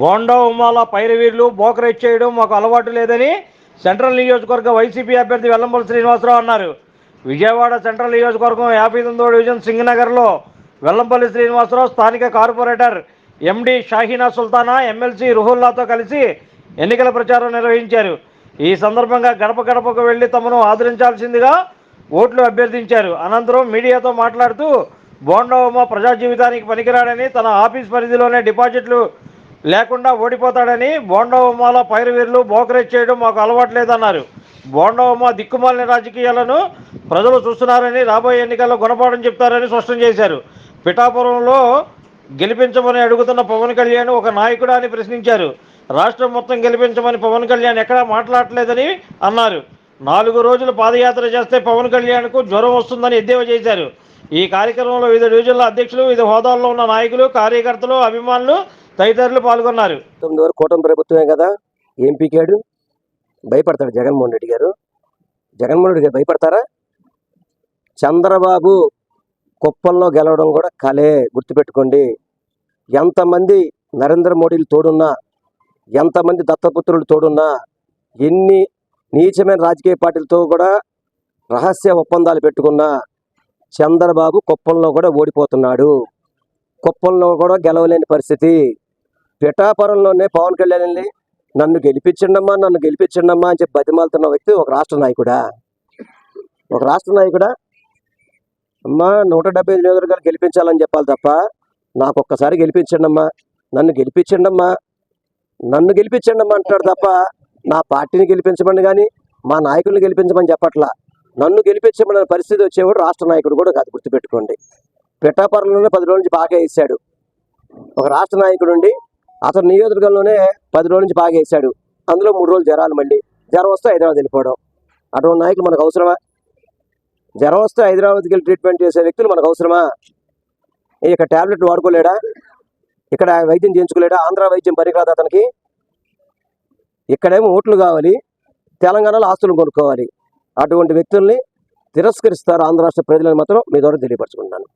బోండా ఉమాల పైరవీర్లు బోకరేజ్ చేయడం మాకు అలవాటు లేదని సెంట్రల్ నియోజకవర్గ వైసీపీ అభ్యర్థి వెల్లంపల్లి శ్రీనివాసరావు అన్నారు. విజయవాడ సెంట్రల్ నియోజకవర్గం యాభై తొమ్మిదో డివిజన్ సింగనగర్లో వెల్లంపల్లి శ్రీనివాసరావు స్థానిక corporator MD Shaheena Sultana MLC రుహుల్లాతో కలిసి ఎన్నికల ప్రచారం నిర్వహించారు. ఈ సందర్భంగా గడప గడపకు వెళ్ళి తమను ఆదరించాల్సిందిగా ఓట్లు అభ్యర్థించారు. అనంతరం మీడియాతో మాట్లాడుతూ బోండా ఉమ ప్రజా జీవితానికి పనికిరాడని తన ఆఫీస్ పరిధిలోనే డిపాజిట్లు లేకుండా ఓడిపోతాడని బోండా ఉమాల పైరువీరులు బోకరేజ్ చేయడం మాకు అలవాట్లేదన్నారు. బోండా బోండవమ్మ దిక్కుమాలిన రాజకీయాలను ప్రజలు చూస్తున్నారని రాబోయే ఎన్నికల్లో గుణపాఠం చెప్తారని స్పష్టం చేశారు. పిఠాపురంలో గెలిపించమని అడుగుతున్న పవన్ కళ్యాణ్ ఒక నాయకుడా అని ప్రశ్నించారు. రాష్ట్రం మొత్తం గెలిపించమని పవన్ కళ్యాణ్ ఎక్కడా మాట్లాడలేదని అన్నారు. నాలుగు రోజులు పాదయాత్ర చేస్తే పవన్ కళ్యాణ్కు జ్వరం వస్తుందని ఎద్దేవా చేశారు. ఈ కార్యక్రమంలో వివిధ డివిజన్ల అధ్యక్షులు వివిధ హోదాల్లో ఉన్న నాయకులు కార్యకర్తలు అభిమానులు తదితరులు పాల్గొన్నారు. తొమ్మిది వరకు కూటమి ప్రభుత్వమే కదా? ఏం పీకాడు? భయపడతాడు జగన్మోహన్ రెడ్డి గారు. జగన్మోహన్ రెడ్డి గారు భయపడతారా? చంద్రబాబు కుప్పంలో గెలవడం కూడా కలే. గుర్తుపెట్టుకోండి. ఎంతమంది నరేంద్ర మోడీలు తోడున్నా ఎంతమంది దత్తపుత్రులు తోడున్నా ఎన్ని నీచమైన రాజకీయ పార్టీలతో కూడా రహస్య ఒప్పందాలు పెట్టుకున్నా చంద్రబాబు కుప్పంలో కూడా ఓడిపోతున్నాడు. కుప్పంలో కూడా గెలవలేని పరిస్థితి. పిఠాపురంలోనే పవన్ కళ్యాణ్ నన్ను గెలిపించండమ్మా నన్ను గెలిపించండమ్మా అని చెప్పి బతిమాలుతున్న వ్యక్తి ఒక రాష్ట్ర నాయకుడా? ఒక రాష్ట్ర నాయకుడా? అమ్మా నూట డెబ్బై ఐదు నియోజకవర్గాలు గెలిపించాలని చెప్పాలి తప్ప నాకు ఒక్కసారి గెలిపించండమ్మా నన్ను గెలిపించండమ్మా నన్ను గెలిపించండమ్మా అంటాడు తప్ప నా పార్టీని గెలిపించమని కానీ మా నాయకుల్ని గెలిపించమని చెప్పట్లా. నన్ను గెలిపించమని పరిస్థితి వచ్చేవాడు రాష్ట్ర నాయకుడు కూడా కాదు గుర్తుపెట్టుకోండి. పిఠాపురంలోనే పది రోజుల నుంచి బాగా వేసాడు. ఒక రాష్ట్ర నాయకుడు ఉండి అతను నియోజకవర్గంలోనే పది రోజుల నుంచి బాగా వేసాడు అందులో మూడు రోజులు జ్వరాలు మళ్ళీ. జ్వరం వస్తే హైదరాబాద్ వెళ్ళిపోవడం. అటువంటి నాయకులు మనకు అవసరమా? జ్వరం వస్తే హైదరాబాద్కి వెళ్ళి ట్రీట్మెంట్ చేసే వ్యక్తులు మనకు అవసరమా? ఇక టాబ్లెట్ వాడుకోలేడా? ఇక్కడ వైద్యం చేయించుకోలేడా? ఆంధ్ర వైద్యం పనికిరాదు అతనికి? ఇక్కడేమో ఓట్లు కావాలి. తెలంగాణలో ఆస్తులు కొనుక్కోవాలి. అటువంటి వ్యక్తుల్ని తిరస్కరిస్తారు ఆంధ్ర రాష్ట్ర ప్రజలను మాత్రం మీ ద్వారా తెలియపరచుకుంటాను